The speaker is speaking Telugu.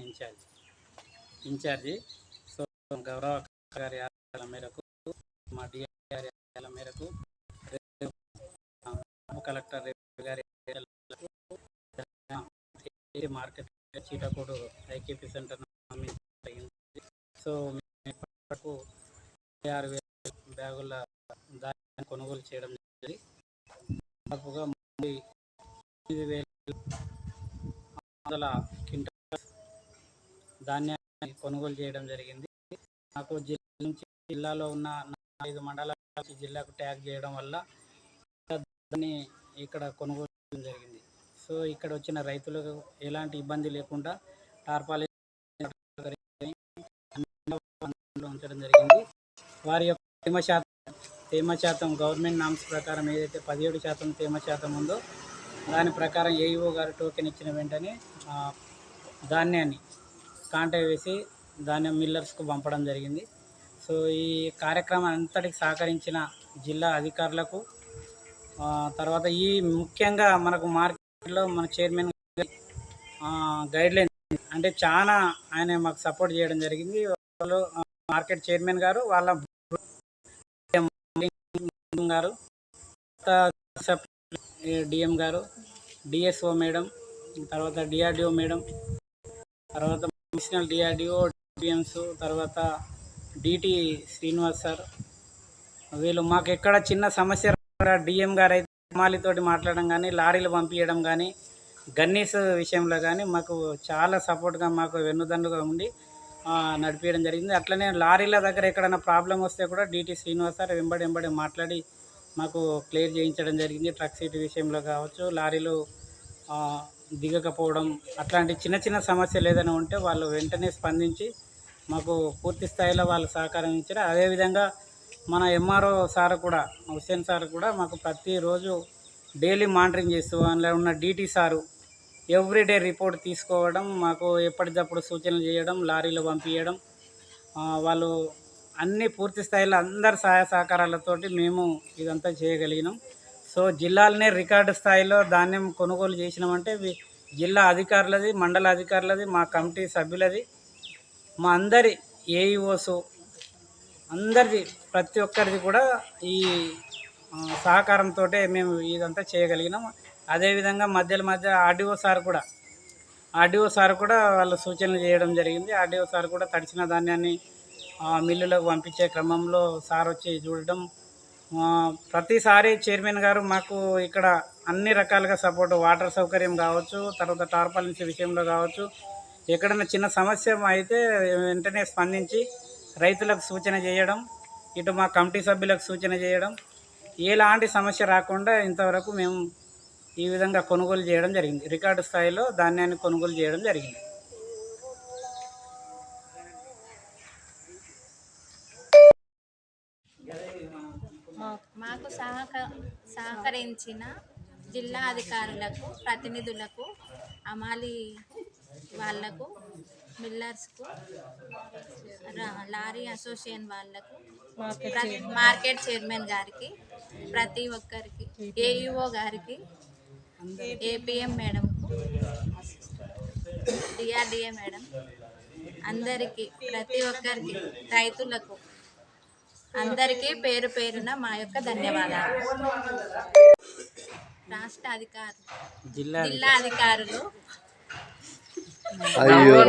ఇన్ఛార్జ్. ఇన్ఛార్జి సో గౌరవ గారి ఆదేశాల మేరకు మా డిఆర్ గారి ఆదేశాల మేరకు కలెక్టర్ గారి market Cheetakodu IKP centre so మేము ఆరు వేల బ్యాగుల ధాన్యాన్ని కొనుగోలు చేయడం జరిగింది. దాదాపుగా ఎనిమిది వేల వందల క్వింటాల్ ధాన్యాన్ని కొనుగోలు చేయడం జరిగింది. నాకు జిల్లా నుంచి జిల్లాలో ఉన్న ఐదు మండలాల నుంచి జిల్లాకు ట్యాగ్ చేయడం వల్ల దాన్ని ఇక్కడ కొనుగోలు చేయడం జరిగింది. సో ఇక్కడ వచ్చిన రైతులకు ఎలాంటి ఇబ్బంది లేకుండా టార్పాలి ఉంచడం జరిగింది. వారి యొక్క తేమ శాతం తేమ శాతం గవర్నమెంట్ నామ్స్ ప్రకారం ఏదైతే పదిహేడు శాతం తేమ శాతం ఉందో దాని ప్రకారం ఏఈఓ గారు టోకెన్ ఇచ్చిన వెంటనే ధాన్యాన్ని కాంటాక్ట్ వేసి ధాన్యం మిల్లర్స్కు పంపడం జరిగింది. సో ఈ కార్యక్రమం అంతటికి సహకరించిన జిల్లా అధికారులకు తర్వాత ఈ ముఖ్యంగా మనకు మార్కెట్లో మన చైర్మన్ గైడ్లైన్ అంటే చాలా ఆయన మాకు సపోర్ట్ చేయడం జరిగింది. వాళ్ళు మార్కెట్ చైర్మన్ గారు వాళ్ళ గారు డిఎం గారు డిఎస్ఓ మేడం తర్వాత డిఆర్డిఓ మేడం తర్వాత అడిషనల్ డిఆర్డిఓ డిఎంస్ తర్వాత డిటి శ్రీనివాస్ సార్ వీళ్ళు మాకు ఎక్కడ చిన్న సమస్య డిఎం గారు అయితే మాలితోటి మాట్లాడడం కానీ లారీలు పంపించడం కానీ గన్నీస్ విషయంలో కానీ మాకు చాలా సపోర్ట్గా మాకు వెన్నుదండుగా ఉండి నడిపించడం జరిగింది. అట్లనే లారీల దగ్గర ఎక్కడైనా ప్రాబ్లం వస్తే కూడా డిటి శ్రీనివాస్ సార్ వెంబడి వెంబడి మాట్లాడి మాకు క్లియర్ చేయించడం జరిగింది. ట్రక్ సీట్ విషయంలో కావచ్చు లారీలు దిగకపోవడం అట్లాంటి చిన్న చిన్న సమస్యలు ఏదైనా ఉంటే వాళ్ళు వెంటనే స్పందించి మాకు పూర్తి స్థాయిలో వాళ్ళు సహకారం ఇచ్చారు. అదేవిధంగా మన ఎంఆర్ఓ సార్ కూడా హుస్సేన్ సార్ కూడా మాకు ప్రతిరోజు డైలీ మానిటరింగ్ చేస్తూ అందులో ఉన్న డీటీ సారు ఎవ్రీడే రిపోర్ట్ తీసుకోవడం మాకు ఎప్పటికప్పుడు సూచనలు చేయడం లారీలు పంపించడం వాళ్ళు అన్ని పూర్తి స్థాయిలో అందరి సహాయ సహకారాలతోటి మేము ఇదంతా చేయగలిగినాం. సో జిల్లాలనే రికార్డు స్థాయిలో ధాన్యం కొనుగోలు చేసినామంటే జిల్లా అధికారులది మండల అధికారులది మా కమిటీ సభ్యులది మా అందరి ఏఈఓసు అందరిది ప్రతి ఒక్కరిది కూడా ఈ సహకారంతో మేము ఇదంతా చేయగలిగినాం. అదేవిధంగా మధ్యలో మధ్య ఆర్డీఓ సార్ కూడా ఆర్డీఓ సార్ కూడా వాళ్ళ సూచనలు చేయడం జరిగింది. ఆర్డీఓ సార్ కూడా తడిచిన ధాన్యాన్ని మిల్లులకు పంపించే క్రమంలో సార్ వచ్చి చూడడం ప్రతిసారి చైర్మన్ గారు మాకు ఇక్కడ అన్ని రకాలుగా సపోర్ట్ వాటర్ సౌకర్యం కావచ్చు తర్వాత టార్పాలిన్స్ విషయంలో కావచ్చు. ఎక్కడైనా చిన్న సమస్య అయితే వెంటనే స్పందించి రైతులకు సూచన చేయడం ఇటు మా కమిటీ సభ్యులకు సూచన చేయడం. ఎలాంటి సమస్య రాకుండా ఇంతవరకు మేము ఈ విధంగా కొనుగోలు చేయడం జరిగింది. రికార్డు స్థాయిలో ధాన్యాన్ని కొనుగోలు చేయడం జరిగింది. మాకు సహక సహకరించిన జిల్లా అధికారులకు ప్రతినిధులకు అమాలి వాళ్ళకు మిల్లర్స్కు లారీ అసోసియేషన్ వాళ్ళకు మార్కెట్ చైర్మన్ గారికి ప్రతి ఒక్కరికి ఏఈఓ గారికి ఏపీఎం మేడంకు డిఆర్డిఏ మేడం అందరికీ ప్రతి ఒక్కరికి రైతులకు అందరికీ పేరు పేరున మా యొక్క ధన్యవాదాలు. రాష్ట్ర అధికారులు జిల్లా అధికారులు. అయ్యో.